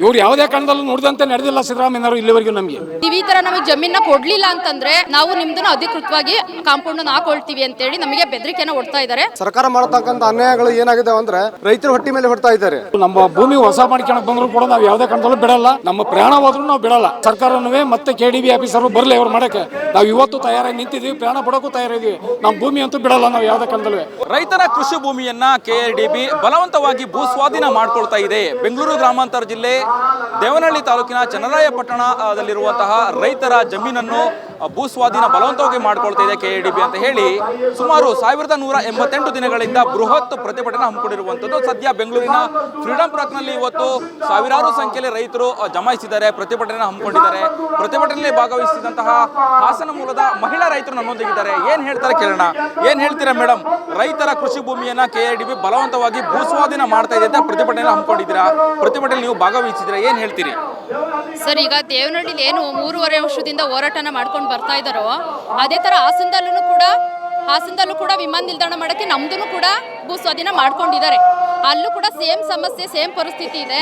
ಇವ್ರು ಯಾವುದೇ ಕಾರಣದಲ್ಲೂ ನೋಡಿದಂತೆ ನಡೆದಿಲ್ಲ ಸಿದ್ದರಾಮಯ್ಯನವರು ಇಲ್ಲಿವರೆಗೂ ನಮಗೆ. ನೀವು ಈ ತರ ನಮಗೆ ಜಮೀನ ಕೊಡ್ಲಿಲ್ಲ ಅಂತಂದ್ರೆ ನಾವು ನಿಮ್ದನ್ನ ಅಧಿಕೃತವಾಗಿ ಕಾಂಪೌಂಡ್ ಹಾಕೊಳ್ತೀವಿ ಅಂತೇಳಿ ನಮಗೆ ಬೆದರಿಕೆನ ಹೊಡ್ತಾ ಇದ್ದಾರೆ ಸರ್ಕಾರ ಮಾಡತಕ್ಕಂತ ಅನ್ಯಾಯಗಳು ಏನಾಗಿದೆ ಅಂದ್ರೆ ರೈತರ ಹೊಟ್ಟಿ ಮೇಲೆ ಹೊಡ್ತಾ ಇದ್ದಾರೆ. ನಮ್ಮ ಭೂಮಿ ಹೊಸ ಮಾಡ್ಕೊಳಕ್ ಬಂದ್ರು ಕೂಡ ನಾವು ಯಾವುದೇ ಕಾರಣದಲ್ಲೂ ಬಿಡಲ್ಲ. ನಮ್ಮ ಪ್ರಯಾಣ ಹೋದ್ರೂ ನಾವು ಬಿಡಲ್ಲ. ಸರ್ಕಾರನೂ ಮತ್ತೆ ಕೆ ಡಿ ಬಿ ಆಫೀಸರ್ ಬರಲಿ ಅವ್ರು ಮಾಡಕ್ಕೆ. ನಾವು ಇವತ್ತು ತಯಾರಾಗಿ ನಿಂತಿದ್ದೀವಿ ಪ್ರಾಣ ಪಡೋಕ್ಕೂ ತಯಾರಿದ್ದೀವಿ ನಮ್ಮ ಭೂಮಿ ಅಂತೂ ಬಿಡಲ್ಲ ನಾವು ಯಾವುದೇ ಕಾರಣದಲ್ಲೂ. ರೈತರ ಕೃಷಿ ಭೂಮಿಯನ್ನ ಕೆಆರ್ಡಿಬಿ ಬಲವಂತವಾಗಿ ಭೂ ಸ್ವಾಧೀನ ಮಾಡ್ಕೊಳ್ತಾ ಇದೆ. ಬೆಂಗಳೂರು ಗ್ರಾಮಾಂತರ ಜಿಲ್ಲೆ ದೇವನಹಳ್ಳಿ ತಾಲೂಕಿನ ಚನ್ನರಾಯಪಟ್ಟಣದಲ್ಲಿರುವಂತಹ ರೈತರ ಜಮೀನನ್ನು ಭೂ ಸ್ವಾಧೀನ ಬಲವಂತವಾಗಿ ಮಾಡಿಕೊಳ್ತಾ ಇದೆ ಕೆಎಡಿಬಿ ಅಂತ ಹೇಳಿ ಸುಮಾರು ಸಾವಿರದ ನೂರ ಎಂಬತ್ತೆಂಟು ದಿನಗಳಿಂದ ಬೃಹತ್ ಪ್ರತಿಭಟನೆ ಹಮ್ಮಿಕೊಂಡಿರುವಂಥದ್ದು. ಸದ್ಯ ಬೆಂಗಳೂರಿನ ಫ್ರೀಡಂ ಪಾರ್ಕ್ನಲ್ಲಿ ಇವತ್ತು ಸಾವಿರಾರು ಸಂಖ್ಯೆಯಲ್ಲಿ ರೈತರು ಜಮಾಯಿಸಿದ್ದಾರೆ ಪ್ರತಿಭಟನೆ ಹಮ್ಮಿಕೊಂಡಿದ್ದಾರೆ. ಪ್ರತಿಭಟನೆಯಲ್ಲಿ ಭಾಗವಹಿಸಿದಂತಹ ಹಾಸನ ಮೂಲದ ಮಹಿಳಾ ರೈತರು ನನ್ನೊಂದಿಗಿದ್ದಾರೆ. ಏನ್ ಹೇಳ್ತಾರೆ ಕೇಳೋಣ. ಏನ್ ಹೇಳ್ತೀರಾ ಮೇಡಮ್ ರೈತರ ಕೃಷಿ ಭೂಮಿಯನ್ನ ಕೆಆರ್ಡಿಬಿ ಬಲವಂತವಾಗಿ ಭೂ ಸ್ವಾಧೀನ ಮಾಡ್ತಾ ಇದೆ ಅಂತ ಪ್ರತಿಭಟನೆ ಹಮ್ಮಿಕೊಂಡಿದ್ದೀರಾ? ಪ್ರತಿಭಟನೆ ನೀವು ಭಾಗವಹಿಸಿದ್ರೆ ಏನ್ ಹೇಳ್ತೀರಿ? ಸರ್, ಈಗ ದೇವನಹಳ್ಳಿಲಿ ಏನು ಮೂರುವರೆ ವರ್ಷದಿಂದ ಹೋರಾಟನ ಮಾಡ್ಕೊಂಡು ಬರ್ತಾ ಇದ್ದಾರೋ, ಅದೇ ತರ ಹಾಸನದಲ್ಲೂ ಕೂಡ ಹಾಸನದಲ್ಲೂ ಕೂಡ ವಿಮಾನ ನಿಲ್ದಾಣ ಮಾಡೋಕ್ಕೆ ನಮ್ದು ಕೂಡ ಭೂ ಸ್ವಾಧೀನ ಮಾಡ್ಕೊಂಡಿದ್ದಾರೆ. ಅಲ್ಲೂ ಕೂಡ ಸೇಮ್ ಸಮಸ್ಯೆ, ಸೇಮ್ ಪರಿಸ್ಥಿತಿ ಇದೆ.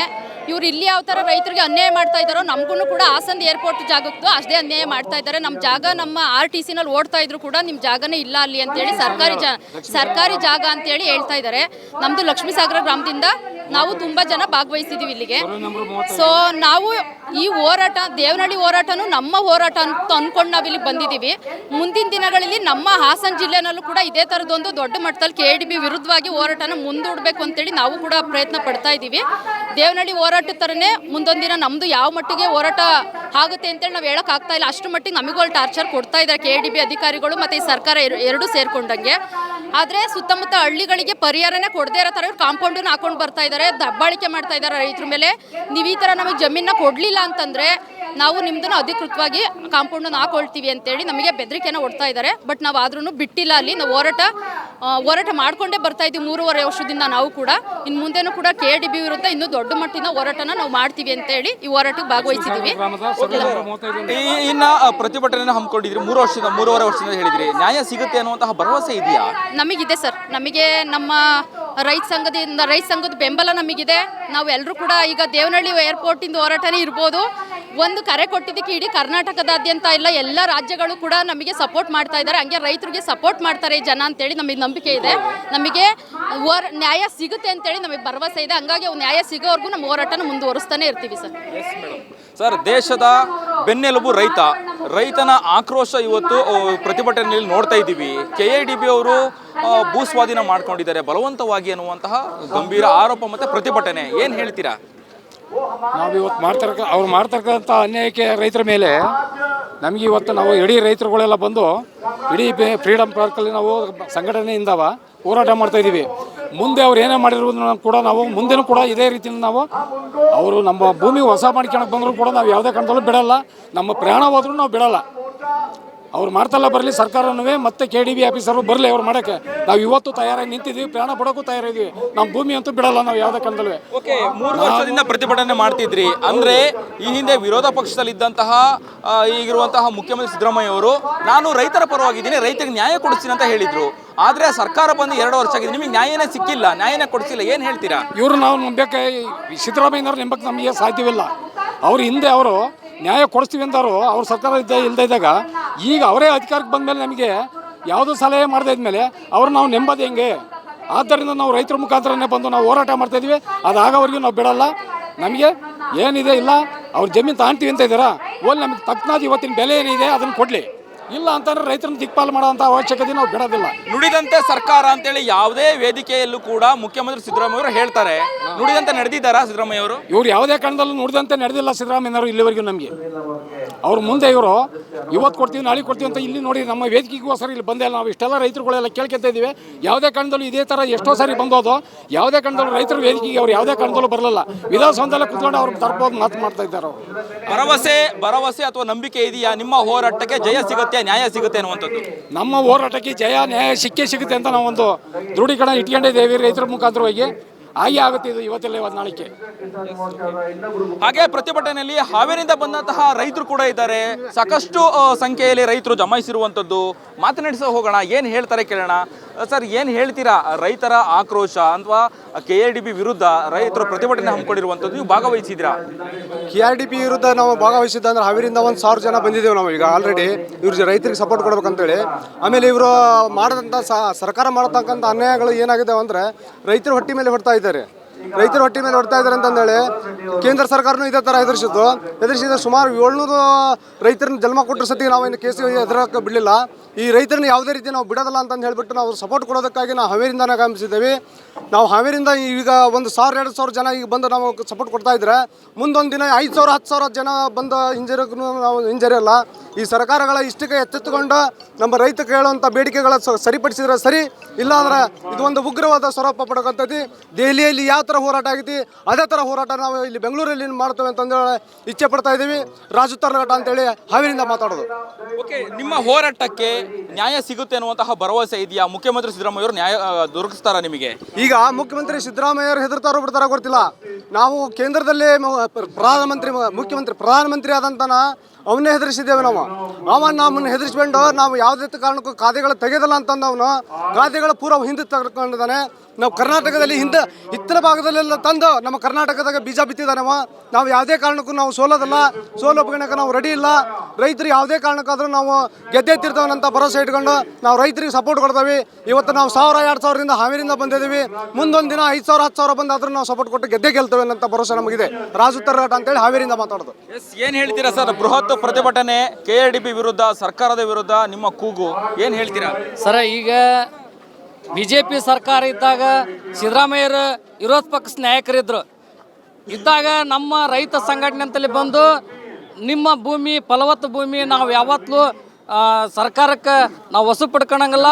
ಇವ್ರು ಇಲ್ಲಿ ಯಾವ ಥರ ರೈತರಿಗೆ ಅನ್ಯಾಯ ಮಾಡ್ತಾ ಇದ್ದಾರೋ ನಮಗೂ ಕೂಡ ಹಾಸನ ಏರ್ಪೋರ್ಟ್ ಜಾಗಕ್ಕೂ ಅಷ್ಟೇ ಅನ್ಯಾಯ ಮಾಡ್ತಾ ಇದ್ದಾರೆ. ನಮ್ಮ ಜಾಗ ನಮ್ಮ ಆರ್ ಟಿ ಸಿನಲ್ಲಿ ಓಡ್ತಾ ಇದ್ರು ಕೂಡ ನಿಮ್ಮ ಜಾಗನೇ ಇಲ್ಲ ಅಲ್ಲಿ ಅಂತೇಳಿ ಸರ್ಕಾರಿ ಜಾ, ಸರ್ಕಾರಿ ಜಾಗ ಅಂತೇಳಿ ಹೇಳ್ತಾ ಇದ್ದಾರೆ. ನಮ್ಮದು ಲಕ್ಷ್ಮೀಸಾಗರ ಗ್ರಾಮದಿಂದ ನಾವು ತುಂಬ ಜನ ಭಾಗವಹಿಸಿದ್ದೀವಿ ಇಲ್ಲಿಗೆ. ಸೊ ನಾವು ಈ ಹೋರಾಟ ದೇವನಹಳ್ಳಿ ಹೋರಾಟನೂ ನಮ್ಮ ಹೋರಾಟ ಅಂತ ಅಂದ್ಕೊಂಡು ನಾವು ಇಲ್ಲಿ ಬಂದಿದ್ದೀವಿ ಮುಂದಿನ ದಿನಗಳಲ್ಲಿ ನಮ್ಮ ಹಾಸನ ಜಿಲ್ಲೆನಲ್ಲೂ ಕೂಡ ಇದೇ ಥರದೊಂದು ದೊಡ್ಡ ಮಟ್ಟದಲ್ಲಿ ಕೆ ಡಿ ಬಿ ವಿರುದ್ಧವಾಗಿ ಹೋರಾಟನ ಮುಂದೂಡಬೇಕು ಅಂತೇಳಿ ನಾವು ಕೂಡ ಪ್ರಯತ್ನ ಪಡ್ತಾ ಇದ್ದೀವಿ ದೇವನಹಳ್ಳಿ ಹೋರಾಟ ಥರನೇ ಮುಂದೊಂದು ದಿನ ನಮ್ಮದು ಯಾವ ಮಟ್ಟಿಗೆ ಹೋರಾಟ ಆಗುತ್ತೆ ಅಂತೇಳಿ ನಾವು ಹೇಳೋಕ್ಕಾಗ್ತಾ ಆಗ್ತಾ ಇಲ್ಲ. ಅಷ್ಟು ಮಟ್ಟಿಗೆ ನಮಗೂ ಅಲ್ಲಿ ಟಾರ್ಚರ್ ಕೊಡ್ತಾ ಇದ್ದಾರೆ ಕೆ ಡಿ ಬಿ ಅಧಿಕಾರಿಗಳು ಮತ್ತು ಈ ಸರ್ಕಾರ ಎರಡೂ ಸೇರ್ಕೊಂಡಂಗೆ. ಆದರೆ ಸುತ್ತಮುತ್ತ ಹಳ್ಳಿಗಳಿಗೆ ಪರಿಹಾರನೇ ಕೊಡದೇ ಇರೋ ಥರ ಕಾಂಪೌಂಡನ್ನ ಹಾಕೊಂಡು ಬರ್ತಾ ಇದ್ದಾರೆ ದಬ್ಬಾಳಿಕೆ ಮಾಡ್ತಾ ಇದ್ದಾರೆ ರೈತರ ಮೇಲೆ. ನೀವು ಈ ಥರ ನಮಗೆ ಜಮೀನನ್ನ ಕೊಡಲಿಲ್ಲ ಅಂತಂದರೆ ನಾವು ನಿಮ್ಮದನ್ನು ಅಧಿಕೃತವಾಗಿ ಕಾಂಪೌಂಡನ್ನು ಹಾಕೊಳ್ತೀವಿ ಅಂತೇಳಿ ನಮಗೆ ಬೆದರಿಕೆನ ಒಡ್ತಾ ಇದ್ದಾರೆ. ಬಟ್ ನಾವು ಆದ್ರೂ ಬಿಟ್ಟಿಲ್ಲ ಅಲ್ಲಿ. ನಾವು ಹೋರಾಟ ಹೋರಾಟ ಮಾಡ್ಕೊಂಡೇ ಬರ್ತಾ ಇದ್ದೀವಿ ಮೂರುವರೆ ವರ್ಷದಿಂದ ನಾವು ಕೂಡ. ಇನ್ನು ಮುಂದೆನೂ ಕೂಡ ಕೆ ಡಿ ಬಿ ವಿರುದ್ಧ ಇನ್ನೂ ದೊಡ್ಡ ಮಟ್ಟಿನ ಹೋರಾಟನ ನಾವು ಮಾಡ್ತೀವಿ ಅಂತೇಳಿ ಈ ಹೋರಾಟಕ್ಕೆ ಭಾಗವಹಿಸಿದ್ದೀವಿ ಇನ್ನ ಪ್ರತಿಭಟನೆ ಹಮ್ಮಿಕೊಂಡಿದ್ರಿ ಮೂರು ವರ್ಷದಿಂದ ಮೂರುವರೆ ವರ್ಷದಿಂದ ಹೇಳಿದ್ರಿ. ನ್ಯಾಯ ಸಿಗುತ್ತೆ ಅನ್ನುವಂತಹ ಭರವಸೆ ಇದೆಯಾ? ನಮಗಿದೆ ಸರ್. ನಮಗೆ ನಮ್ಮ ರೈತ ಸಂಘದಿಂದ ರೈತ ಸಂಘದ ಬೆಂಬಲ ನಮಗಿದೆ. ನಾವು ಎಲ್ಲರೂ ಕೂಡ ಈಗ ದೇವನಹಳ್ಳಿ ಏರ್ಪೋರ್ಟಿಂದ ಹೋರಾಟನೇ ಇರ್ಬೋದು. ಒಂದು ಕರೆ ಕೊಟ್ಟಿದ್ದಕ್ಕೆ ಇಡೀ ಕರ್ನಾಟಕದಾದ್ಯಂತ ಇಲ್ಲ, ಎಲ್ಲ ರಾಜ್ಯಗಳು ಕೂಡ ನಮಗೆ ಸಪೋರ್ಟ್ ಮಾಡ್ತಾ ಇದ್ದಾರೆ. ಹಂಗೆ ರೈತರಿಗೆ ಸಪೋರ್ಟ್ ಮಾಡ್ತಾರೆ ಈ ಜನ ಅಂತೇಳಿ ನಮಗೆ ನಂಬಿಕೆ ಇದೆ. ನಮಗೆ ಓರ್ ನ್ಯಾಯ ಸಿಗುತ್ತೆ ಅಂತೇಳಿ ನಮಗೆ ಭರವಸೆ ಇದೆ. ಹಂಗಾಗಿ ನ್ಯಾಯ ಸಿಗೋವರೆಗೂ ನಮ್ಮ ಹೋರಾಟನ ಮುಂದುವರಿಸ್ತಾನೆ ಇರ್ತೀವಿ ಸರ್. ಸರ್ ದೇಶದ ಬೆನ್ನೆಲುಬು ರೈತ. ರೈತನ ಆಕ್ರೋಶ ಇವತ್ತು ಪ್ರತಿಭಟನೆಯಲ್ಲಿ ನೋಡ್ತಾ ಇದ್ದೀವಿ. ಕೆ ಎ ಡಿ ಬಿ ಅವರು ಭೂಸ್ವಾಧೀನ ಮಾಡ್ಕೊಂಡಿದ್ದಾರೆ. ಬಲವಂತವಾಗಿ ಅನ್ನುವಂತಹ ಗಂಭೀರ ಆರೋಪ ಮತ್ತು ಪ್ರತಿಭಟನೆ. ಏನು ಹೇಳ್ತೀರಾ? ನಾವು ಇವತ್ತು ಮಾಡ್ತಿರಕ ಅವ್ರು ಮಾಡ್ತಕ್ಕಂಥ ಅನ್ಯಾಯಕ್ಕೆ ರೈತರ ಮೇಲೆ ನಮಗೆ ಇವತ್ತು ನಾವು ಇಡೀ ರೈತರುಗಳೆಲ್ಲ ಬಂದು ಇಡೀ ಫ್ರೀಡಮ್ ಪಾರ್ಕಲ್ಲಿ ನಾವು ಸಂಘಟನೆಯಿಂದವ ಹೋರಾಟ ಮಾಡ್ತಾ ಇದ್ದೀವಿ. ಮುಂದೆ ಅವ್ರು ಏನೇ ಮಾಡಿರೋದನ್ನ ಕೂಡ ನಾವು ಮುಂದೆನೂ ಕೂಡ ಇದೇ ರೀತಿಯಿಂದ ನಾವು ಅವರು ನಮ್ಮ ಭೂಮಿ ಹೊಸ ಮಾಡ್ಕೊಳಕ್ಕೆ ಬಂದರೂ ಕೂಡ ನಾವು ಯಾವುದೇ ಕಾರಣದಲ್ಲೂ ಬಿಡಲ್ಲ. ನಮ್ಮ ಹೋದ್ರೂ ನಾವು ಬಿಡಲ್ಲ. ಅವ್ರು ಮಾಡ್ತಲ್ಲ ಬರಲಿ ಸರ್ಕಾರನೂ ಮತ್ತೆ ಕೆ ಡಿ ಬಿ ಆಫೀಸರು ಬರಲಿ ಅವ್ರು ಮಾಡಕ್ಕೆ. ನಾವು ಇವತ್ತು ತಯಾರಾಗಿ ನಿಂತಿದ್ದೀವಿ ಪ್ರಾಣ ಪಡೋಕ್ಕೂ ತಯಾರಿದ್ದೀವಿ ನಮ್ಮ ಭೂಮಿ ಅಂತೂ ಬಿಡಲ್ಲ ನಾವು ಯಾವುದೇ ಕಾರಣದಲ್ಲೂ. ಓಕೆ ಮೂರು ವರ್ಷದಿಂದ ಪ್ರತಿಭಟನೆ ಮಾಡ್ತಿದ್ರಿ. ಅಂದ್ರೆ ಈ ಹಿಂದೆ ವಿರೋಧ ಪಕ್ಷದಲ್ಲಿದ್ದಂತಹ ಇದ್ದಂತಹ ಈಗಿರುವಂತಹ ಮುಖ್ಯಮಂತ್ರಿ ಸಿದ್ದರಾಮಯ್ಯ ಅವರು ನಾನು ರೈತರ ಪರವಾಗಿದ್ದೀನಿ ರೈತರಿಗೆ ನ್ಯಾಯ ಕೊಡಿಸ್ತೀನಿ ಅಂತ ಹೇಳಿದ್ರು. ಆದರೆ ಸರ್ಕಾರ ಬಂದು ಎರಡು ವರ್ಷ ಆಗಿದೆ. ನಿಮಗೆ ನ್ಯಾಯನೇ ಸಿಕ್ಕಿಲ್ಲ ನ್ಯಾಯನೇ ಕೊಡಿಸಿಲ್ಲ. ಏನು ಹೇಳ್ತೀರಾ? ಇವರು ನಾವು ನಂಬಕ್ಕೆ ಸಿದ್ದರಾಮಯ್ಯನವ್ರು ನಂಬಕ್ಕೆ ನಮಗೆ ಸಾಧ್ಯವಿಲ್ಲ. ಅವ್ರು ಹಿಂದೆ ಅವರು ನ್ಯಾಯ ಕೊಡಿಸ್ತೀವಿ ಅಂದರು ಅವ್ರ ಸರ್ಕಾರ ಇದ್ದ ಇಲ್ಲದೆ ಇದ್ದಾಗ ಈಗ ಅವರೇ ಅಧಿಕಾರಕ್ಕೆ ಬಂದ ಮೇಲೆ ನಮಗೆ ಯಾವುದೋ ಸಲಹೆ ಮಾಡದೇ ಇದ್ಮೇಲೆ ಅವ್ರು ನಾವು ನೆಂಬೋದು ಹೆಂಗೆ? ಆದ್ದರಿಂದ ನಾವು ರೈತರ ಮುಖಾಂತರನೇ ಬಂದು ನಾವು ಹೋರಾಟ ಮಾಡ್ತಾ ಅದು ಅದಾಗವರೆಗೂ ನಾವು ಬಿಡಲ್ಲ. ನಮಗೆ ಏನಿದೆ ಇಲ್ಲ. ಅವ್ರ ಜಮೀನು ತಾಣ್ತೀವಿ ಅಂತ ಇದ್ದಾರಾ? ಓಲ್ ನಮಗೆ ತಕ್ಕನಾದ ಇವತ್ತಿನ ಬೆಲೆ ಏನಿದೆ ಅದನ್ನು ಕೊಡಲಿ. ಇಲ್ಲ ಅಂತಂದ್ರೆ ರೈತರನ್ನ ದಿಕ್ಪಾಲು ಮಾಡೋಂಥ ಅವಶ್ಯಕತೆ ನಾವು ಬಿಡೋದಿಲ್ಲ. ನುಡಿದಂತೆ ಸರ್ಕಾರ ಅಂತೇಳಿ ಯಾವುದೇ ವೇದಿಕೆಯಲ್ಲೂ ಕೂಡ ಮುಖ್ಯಮಂತ್ರಿ ಸಿದ್ದರಾಮಯ್ಯ ಅವರು ಹೇಳ್ತಾರೆ. ನುಡಿದಂತೆ ನಡೆದಿದ್ದಾರಾ ಸಿದ್ದರಾಮಯ್ಯ ಅವರು? ಇವ್ರು ಯಾವುದೇ ಕಾರಣದಲ್ಲೂ ನುಡಿದಂತೆ ನಡೆದಿಲ್ಲ ಸಿದ್ದರಾಮಯ್ಯನವರು ಇಲ್ಲಿವರೆಗೂ ನಮಗೆ. ಅವ್ರ ಮುಂದೆ ಇವರು ಇವತ್ತು ಕೊಡ್ತೀವಿ ನಾಳೆ ಕೊಡ್ತೀವಿ ಅಂತ ಇಲ್ಲಿ ನೋಡಿ ನಮ್ಮ ವೇದಿಕೆಗೋಸ್ಕರ ಇಲ್ಲಿ ಬಂದೇ ನಾವು ಇಷ್ಟೆಲ್ಲ ರೈತರುಗಳೆಲ್ಲ ಕೇಳ್ಕೊತಾ ಇದ್ದೀವಿ. ಯಾವುದೇ ಕಾರಣದಲ್ಲೂ ಇದೇ ಥರ ಎಷ್ಟೋ ಸಾರಿ ಬಂದೋದು. ಯಾವುದೇ ಕಾರಣದಲ್ಲೂ ರೈತರ ವೇದಿಕೆಗೆ ಅವ್ರು ಯಾವುದೇ ಕಾರಣದಲ್ಲೂ ಬರಲಿಲ್ಲ. ವಿಧಾನಸೌಧದಲ್ಲೇ ಕುತ್ಕೊಂಡು ಅವ್ರು ತರ್ಬೋದು ಮಾತು ಮಾಡ್ತಾ ಇದ್ದಾರೆ ಅವರು. ಭರವಸೆ ಭರವಸೆ ಅಥವಾ ನಂಬಿಕೆ ಇದೆಯಾ? ನಿಮ್ಮ ಹೋರಾಟಕ್ಕೆ ಜಯ ಸಿಗುತ್ತೆ ನ್ಯಾಯ ಸಿಗುತ್ತೆ ಅನ್ನುವಂಥದ್ದು. ನಮ್ಮ ಹೋರಾಟಕ್ಕೆ ಜಯ ನ್ಯಾಯ ಸಿಕ್ಕೇ ಸಿಗುತ್ತೆ ಅಂತ ನಾವು ಒಂದು ದೃಢೀಕರಣ ಇಟ್ಕೊಂಡಿದ್ದೇವೆ ರೈತರ ಮುಖಾಂತರ ಹೋಗಿ. ಹಾಗೆ ಆಗುತ್ತೆ ಇದು ಇವತ್ತೆಲ್ಲ ಇವತ್ತು ನಾಳಿಕೆ. ಹಾಗೆ ಪ್ರತಿಭಟನೆಯಲ್ಲಿ ಹಾವೇರಿಯಿಂದ ಬಂದಂತಹ ರೈತರು ಕೂಡ ಇದ್ದಾರೆ. ಸಾಕಷ್ಟು ಸಂಖ್ಯೆಯಲ್ಲಿ ರೈತರು ಜಮಾಯಿಸಿರುವಂಥದ್ದು. ಮಾತನಾಡಿಸ ಹೋಗೋಣ ಏನು ಹೇಳ್ತಾರೆ ಕೇಳೋಣ. ಸರ್, ಏನು ಹೇಳ್ತೀರಾ? ರೈತರ ಆಕ್ರೋಶ ಅಥವಾ ಕೆ ಆರ್ ಡಿ ಪಿ ವಿರುದ್ಧ ರೈತರು ಪ್ರತಿಭಟನೆ ಹಮ್ಮಿಕೊಂಡಿರುವಂಥದ್ದು ನೀವು ಭಾಗವಹಿಸಿದ್ರಾ ಕೆ ಆರ್ ಡಿ ಪಿ ವಿರುದ್ಧ ನಾವು ಭಾಗವಹಿಸಿದ್ದ ಅಂದ್ರೆ ಅವರಿಂದ ಒಂದು ಸಾವಿರ ಜನ ಬಂದಿದ್ದೇವೆ ನಾವು ಈಗ ಆಲ್ರೆಡಿ ಇವ್ರ ರೈತರಿಗೆ ಸಪೋರ್ಟ್ ಕೊಡ್ಬೇಕಂತೇಳಿ. ಆಮೇಲೆ ಇವರು ಮಾಡದಂಥ ಸರ್ಕಾರ ಮಾಡತಕ್ಕಂಥ ಅನ್ಯಾಯಗಳು ಏನಾಗಿದೆ ಅಂದ್ರೆ ರೈತರ ಹೊಟ್ಟಿ ಮೇಲೆ ಹೊಡ್ತಾ ಇದ್ದಾರೆ. ರೈತರ ಹೊಟ್ಟೆ ಮೇಲೆ ಹೊಡ್ತಾ ಇದ್ದಾರೆ ಅಂತಂದೇಳಿ ಕೇಂದ್ರ ಸರ್ಕಾರನು ಇದೇ ಥರ ಎದುರಿಸಿದ್ದು. ಎದುರಿಸಿದ ಸುಮಾರು ಏಳ್ನೂರು ರೈತರನ್ನ ಜನ್ಮ ಕೊಟ್ಟರು ಸತಿ ನಾವು ಇನ್ನು ಕೇಸ್ ಎದುರಕ್ಕೆ ಬಿಡಲಿಲ್ಲ. ಈ ರೈತರನ್ನ ಯಾವುದೇ ರೀತಿ ನಾವು ಬಿಡೋದಿಲ್ಲ ಅಂತಂದು ಹೇಳಿಬಿಟ್ಟು ನಾವು ಸಪೋರ್ಟ್ ಕೊಡೋದಕ್ಕಾಗಿ ನಾವು ಹಾವೇರಿಂದನೇ ಆಗಮಿಸಿದ್ದೇವೆ. ನಾವು ಹಾವೇರಿಂದ ಈಗ ಒಂದು ಸಾವಿರ, ಎರಡು ಸಾವಿರ ಜನ ಈಗ ಬಂದು ನಾವು ಸಪೋರ್ಟ್ ಕೊಡ್ತಾ ಇದ್ರೆ ಮುಂದೊಂದು ದಿನ ಐದು ಸಾವಿರ, ಹತ್ತು ಸಾವಿರ ಜನ ಬಂದು ಹಿಂಜರಿಗೂ ನಾವು ಹಿಂಜರಿಯಲ್ಲ. ಈ ಸರ್ಕಾರಗಳ ಇಷ್ಟಕ್ಕೆ ಎಚ್ಚೆತ್ತುಕೊಂಡು ನಮ್ಮ ರೈತ ಕೇಳುವಂಥ ಬೇಡಿಕೆಗಳ ಸರಿಪಡಿಸಿದ್ರೆ ಸರಿ ಇಲ್ಲಾಂದ್ರೆ ಇದು ಒಂದು ಉಗ್ರವಾದ ಸ್ವರೂಪ ಪಡ್ಕೊಂತೈತಿ. ದೆಹಲಿಯಲ್ಲಿ ಯಾವ ಥರ ಹೋರಾಟ ಆಗೈತಿ ಅದೇ ಥರ ಹೋರಾಟ ನಾವು ಇಲ್ಲಿ ಬೆಂಗಳೂರಲ್ಲಿ ಮಾಡ್ತೇವೆ ಅಂತಂದೇಳಿ ಇಚ್ಛೆ ಪಡ್ತಾ ಇದ್ದೀವಿ. ರಾಜು ತರ್ಲಘಟ್ಟ ಅಂತೇಳಿ ಹಾವಿನಿಂದ ಮಾತಾಡೋದು. ಓಕೆ ನಿಮ್ಮ ಹೋರಾಟಕ್ಕೆ ನ್ಯಾಯ ಸಿಗುತ್ತೆ ಅನ್ನುವಂತಹ ಭರವಸೆ ಇದೆಯಾ? ಮುಖ್ಯಮಂತ್ರಿ ಸಿದ್ದರಾಮಯ್ಯ ಅವರು ನ್ಯಾಯ ದೊರಕಿಸ್ತಾರಾ ನಿಮಗೆ? ಈಗ ಮುಖ್ಯಮಂತ್ರಿ ಸಿದ್ದರಾಮಯ್ಯರು ಹೆದರ್ತಾರೋ ಬಿಡ್ತಾರೋ ಗೊತ್ತಿಲ್ಲ. ನಾವು ಕೇಂದ್ರದಲ್ಲಿ ಪ್ರಧಾನಮಂತ್ರಿ ಮುಖ್ಯಮಂತ್ರಿ ಪ್ರಧಾನಮಂತ್ರಿ ಆದಂತನ ಅವನ್ನೇ ಹೆದರಿಸಿದ್ದೇವೆ ನಾವು. ಅವ ನಮ್ಮನ್ನು ಹೆದರಿಸ್ಕೊಂಡು ನಾವು ಯಾವುದೇ ಕಾರಣಕ್ಕೂ ಖಾತೆಗಳು ತೆಗೆದಲ್ಲ ಅಂತಂದು ಅವನು ಪೂರ ಹಿಂದೆ ತೆಗೆದುಕೊಂಡಿದ್ದಾನೆ. ನಾವು ಕರ್ನಾಟಕದಲ್ಲಿ ಹಿಂದೆ, ಇತ್ತರ ಭಾಗದಲ್ಲೆಲ್ಲ ತಂದು ನಮ್ಮ ಕರ್ನಾಟಕದಾಗ ಬೀಜ ಬಿತ್ತಿದ್ದಾನೆ ನಾವು ಯಾವುದೇ ಕಾರಣಕ್ಕೂ ನಾವು ಸೋಲೋದಲ್ಲ, ಸೋಲು ಒಪ್ಕೊಳಕ್ಕೆ ನಾವು ರೆಡಿ ಇಲ್ಲ. ರೈತರು ಯಾವುದೇ ಕಾರಣಕ್ಕಾದ್ರೂ ನಾವು ಗೆದ್ದೆ ತಿರ್ತವನಂತ ಭರವಸೆ ಇಟ್ಕೊಂಡು ನಾವು ರೈತರಿಗೆ ಸಪೋರ್ಟ್ ಕೊಡ್ತೀವಿ. ಇವತ್ತು ನಾವು ಸಾವಿರ, ಎರಡು ಸಾವಿರದಿಂದ ಹಾವೇರಿಂದ ಬಂದಿದ್ದೀವಿ. ಮುಂದೊಂದು ದಿನ ಐದು ಸಾವಿರ, ಹತ್ತು ಸಾವಿರ ಬಂದಾದರೂ ನಾವು ಸಪೋರ್ಟ್ ಕೊಟ್ಟು ಗೆದ್ದೆ ಗೆಲ್ತೇವೆ ಅಂತ ಭರವಸೆ ನಮಗಿದೆ. ರಾಜು ತರ್ರಾಟ ಅಂತೇಳಿ ಹಾವೇರಿಂದ ಮಾತಾಡೋದು. ಎಸ್ ಏನು ಹೇಳ್ತೀರಾ ಸರ್? ಬೃಹತ್ ಪ್ರತಿಭಟನೆ ಎ ಡಿ ಬಿ ವಿರುದ್ಧ, ಸರ್ಕಾರದ ವಿರುದ್ಧ ನಿಮ್ಮ ಕೂಗು, ಏನು ಹೇಳ್ತೀರಾ? ಸರ, ಈಗ ಬಿ ಜೆ ಪಿ ಸರ್ಕಾರ ಇದ್ದಾಗ ಸಿದ್ದರಾಮಯ್ಯರು ವಿರೋಧ ಪಕ್ಷ ನಾಯಕರಿದ್ದರು ಇದ್ದಾಗ ನಮ್ಮ ರೈತ ಸಂಘಟನೆ ಅಂತಲ್ಲಿ ಬಂದು ನಿಮ್ಮ ಭೂಮಿ, ಫಲವತ್ತು ಭೂಮಿ ನಾವು ಯಾವತ್ತೂ ಸರ್ಕಾರಕ್ಕೆ ನಾವು ವಸು ಪಡ್ಕೊಳಂಗಿಲ್ಲ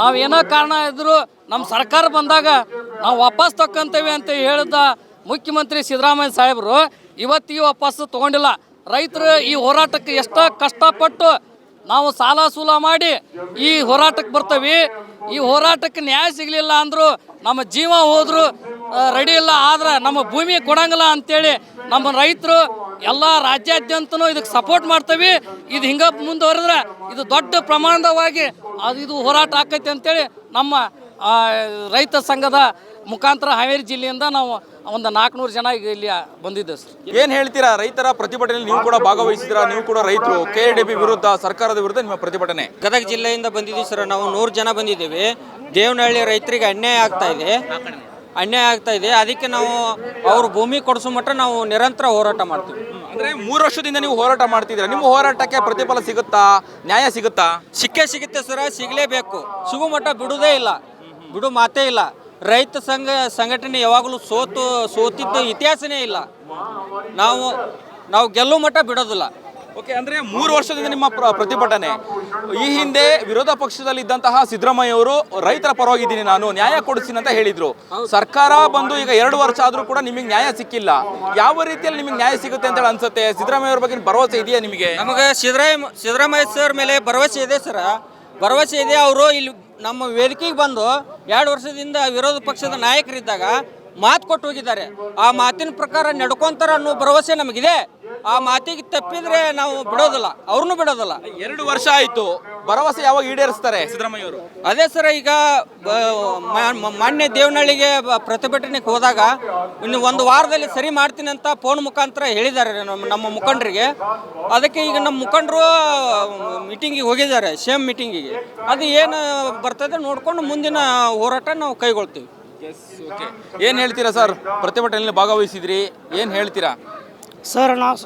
ನಾವು ಏನೋ ಕಾರಣ ಇದ್ದರೂ ನಮ್ಮ ಸರ್ಕಾರ ಬಂದಾಗ ನಾವು ವಾಪಸ್ ತಕ್ಕಂತೇವೆ ಅಂತ ಹೇಳಿದ ಮುಖ್ಯಮಂತ್ರಿ ಸಿದ್ದರಾಮಯ್ಯ ಸಾಹೇಬರು ಇವತ್ತಿಗೆ ವಾಪಸ್ ತೊಗೊಂಡಿಲ್ಲ. ರೈತರು ಈ ಹೋರಾಟಕ್ಕೆ ಎಷ್ಟೋ ಕಷ್ಟಪಟ್ಟು ನಾವು ಸಾಲ ಸೂಲ ಮಾಡಿ ಈ ಹೋರಾಟಕ್ಕೆ ಬರ್ತೇವೆ. ಈ ಹೋರಾಟಕ್ಕೆ ನ್ಯಾಯ ಸಿಗಲಿಲ್ಲ ಅಂದ್ರು ನಮ್ಮ ಜೀವ ಹೋದ್ರು ರೆಡಿ ಇಲ್ಲ ಆದ್ರೆ ನಮ್ಮ ಭೂಮಿ ಕೊಡಂಗಿಲ್ಲ ಅಂತೇಳಿ ನಮ್ಮ ರೈತರು ಎಲ್ಲ ರಾಜ್ಯಾದ್ಯಂತನೂ ಇದಕ್ಕೆ ಸಪೋರ್ಟ್ ಮಾಡ್ತೇವೆ. ಇದು ಹಿಂಗೆ ಮುಂದುವರೆದ್ರೆ ಇದು ದೊಡ್ಡ ಪ್ರಮಾಣದವಾಗಿ ಅದು ಇದು ಹೋರಾಟ ಆಕೈತಿ ಅಂತೇಳಿ ನಮ್ಮ ರೈತ ಸಂಘದ ಮುಖಾಂತರ ಹಾವೇರಿ ಜಿಲ್ಲೆಯಿಂದ ನಾವು ಒಂದು ನಾಲ್ಕುನೂರು ಜನ ಈಗ ಇಲ್ಲಿ ಬಂದಿದ್ದೆ ಸರ್. ಏನು ಹೇಳ್ತೀರಾ? ರೈತರ ಪ್ರತಿಭಟನೆಯಲ್ಲಿ ನೀವು ಕೂಡ ಭಾಗವಹಿಸಿದ್ರಾ ನೀವು ಕೂಡ ರೈತರು ಕೆ ಎ ಡಿ ಬಿ ವಿರುದ್ಧ ಸರ್ಕಾರದ ವಿರುದ್ಧ ನಿಮ್ಮ ಪ್ರತಿಭಟನೆ? ಗದಗ ಜಿಲ್ಲೆಯಿಂದ ಬಂದಿದ್ದೀವಿ ಸರ್. ನಾವು ನೂರು ಜನ ಬಂದಿದ್ದೀವಿ. ದೇವನಹಳ್ಳಿ ರೈತರಿಗೆ ಅನ್ಯಾಯ ಆಗ್ತಾ ಇದೆ. ಅನ್ಯಾಯ ಆಗ್ತಾ ಇದೆ. ಅದಕ್ಕೆ ನಾವು ಅವ್ರ ಭೂಮಿ ಕೊಡಿಸೋ ಮಟ್ಟ ನಾವು ನಿರಂತರ ಹೋರಾಟ ಮಾಡ್ತೀವಿ. ಅಂದ್ರೆ ಮೂರು ವರ್ಷದಿಂದ ನೀವು ಹೋರಾಟ ಮಾಡ್ತಿದ್ದೀರಾ? ನಿಮ್ಮ ಹೋರಾಟಕ್ಕೆ ಪ್ರತಿಫಲ ಸಿಗುತ್ತಾ? ನ್ಯಾಯ ಸಿಗುತ್ತಾ? ಸಿಕ್ಕೇ ಸಿಗುತ್ತೆ ಸರ. ಸಿಗಲೇಬೇಕು. ಸಿಗೋ ಮಟ್ಟ ಬಿಡುವುದೇ ಇಲ್ಲ. ಬಿಡು ಮಾತೇ ಇಲ್ಲ. ರೈತ ಸಂಘ ಸಂಘಟನೆ ಯಾವಾಗಲೂ ಸೋತು ಸೋತಿದ್ದು ಇತಿಹಾಸನೇ ಇಲ್ಲ. ನಾವು ನಾವು ಗೆಲ್ಲೋ ಮಟ್ಟ ಬಿಡೋದಿಲ್ಲ. ಓಕೆ ಅಂದರೆ ಮೂರು ವರ್ಷದಿಂದ ನಿಮ್ಮ ಪ್ರ- ಪ್ರತಿಭಟನೆ. ಈ ಹಿಂದೆ ವಿರೋಧ ಪಕ್ಷದಲ್ಲಿ ಇದ್ದಂತಹ ಸಿದ್ದರಾಮಯ್ಯ ಅವರು ರೈತರ ಪರವಾಗಿದ್ದೀನಿ ನಾನು ನ್ಯಾಯ ಕೊಡಿಸ್ತೀನಿ ಅಂತ ಹೇಳಿದರು. ಸರ್ಕಾರ ಬಂದು ಈಗ ಎರಡು ವರ್ಷ ಆದರೂ ಕೂಡ ನಿಮಗೆ ನ್ಯಾಯ ಸಿಕ್ಕಿಲ್ಲ. ಯಾವ ರೀತಿಯಲ್ಲಿ ನಿಮಗೆ ನ್ಯಾಯ ಸಿಗುತ್ತೆ ಅಂತ ಹೇಳಿ ಅನ್ಸುತ್ತೆ? ಸಿದ್ದರಾಮಯ್ಯ ಅವ್ರ ಬಗ್ಗೆ ಭರವಸೆ ಇದೆಯಾ ನಿಮಗೆ? ನಮಗೆ ಸಿದ್ದರಾಮ ಸಿದ್ದರಾಮಯ್ಯ ಸರ್ ಮೇಲೆ ಭರವಸೆ ಇದೆ ಸರ. ಭರವಸೆ ಇದೆ ಅವರು ಇಲ್ಲಿ ನಮ್ಮ ವೇದಿಕೆಗೆ ಬಂದು ಎರಡು ವರ್ಷದಿಂದ ವಿರೋಧ ಪಕ್ಷದ ನಾಯಕರಿದ್ದಾಗ ಮಾತು ಕೊಟ್ಟು ಹೋಗಿದ್ದಾರೆ. ಆ ಮಾತಿನ ಪ್ರಕಾರ ನಡ್ಕೊಂತಾರ ಅನ್ನೋ ಭರವಸೆ ನಮಗಿದೆ. ಆ ಮಾತಿಗೆ ತಪ್ಪಿದ್ರೆ ನಾವು ಬಿಡೋದಿಲ್ಲ. ಅವ್ರನ್ನೂ ಬಿಡೋದಿಲ್ಲ. ಎರಡು ವರ್ಷ ಆಯ್ತು. ಭರವಸೆ ಯಾವಾಗ ಈಡೇರಿಸ್ತಾರೆ? ಸಿದ್ದರಾಮಯ್ಯ ಅವರು ಅದೇ ಸರ್ ಈಗ ಬ- ಮ- ಮ- ಮಾನ್ಯ ದೇವನಹಳ್ಳಿಗೆ ಬ- ಪ್ರತಿಭಟನೆಗೆ ಹೋದಾಗ ಇನ್ನು ಒಂದು ವಾರದಲ್ಲಿ ಸರಿ ಮಾಡ್ತೀನಿ ಅಂತ ಫೋನ್ ಮುಖಾಂತರ ಹೇಳಿದ್ದಾರೆ ನಮ್ಮ ನಮ್ಮ ಮುಖಂಡರಿಗೆ. ಅದಕ್ಕೆ ಈಗ ನಮ್ಮ ಮುಖಂಡರು ಮೀಟಿಂಗಿಗೆ ಹೋಗಿದ್ದಾರೆ ಸೇಮ್ ಮೀಟಿಂಗಿಗೆ. ಅದು ಏನು ಬರ್ತದೆ ನೋಡಿಕೊಂಡು ಮುಂದಿನ ಹೋರಾಟ ನಾವು ಕೈಗೊಳ್ತೀವಿ. ಓಕೆ ಏನು ಹೇಳ್ತೀರಾ ಸರ್? ಪ್ರತಿಭಟನೆಯಲ್ಲಿ ಭಾಗವಹಿಸಿದ್ರಿ. ಏನು ಹೇಳ್ತೀರಾ? ಸರ್ ನಾವು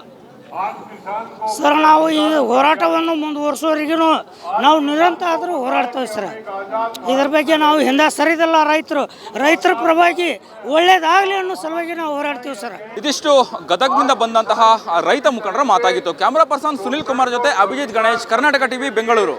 ಸರ್ ನಾವು ಈ ಹೋರಾಟವನ್ನು ಮುಂದುವರ್ಸೋರಿಗೂ ನಾವು ನಿರಂತರ ಆದರೂ ಹೋರಾಡ್ತೇವೆ ಸರ್ ಇದ್ರ ಬಗ್ಗೆ ನಾವು ಹಿಂದೆ ಸರಿದಲ್ಲ ರೈತರು. ರೈತರ ಪರವಾಗಿ ಒಳ್ಳೇದಾಗಲಿ ಅನ್ನೋ ಸಲುವಾಗಿ ನಾವು ಹೋರಾಡ್ತೀವಿ ಸರ್ ಇದಿಷ್ಟು ಗದಗ್ನಿಂದ ಬಂದಂತಹ ರೈತ ಮುಖಂಡರ ಮಾತಾಗಿತ್ತು. ಕ್ಯಾಮ್ರಾ ಪರ್ಸನ್ ಸುನಿಲ್ ಕುಮಾರ್ ಜೊತೆ ಅಭಿಜಿತ್ ಗಣೇಶ್, ಕರ್ನಾಟಕ ಟಿವಿ, ಬೆಂಗಳೂರು.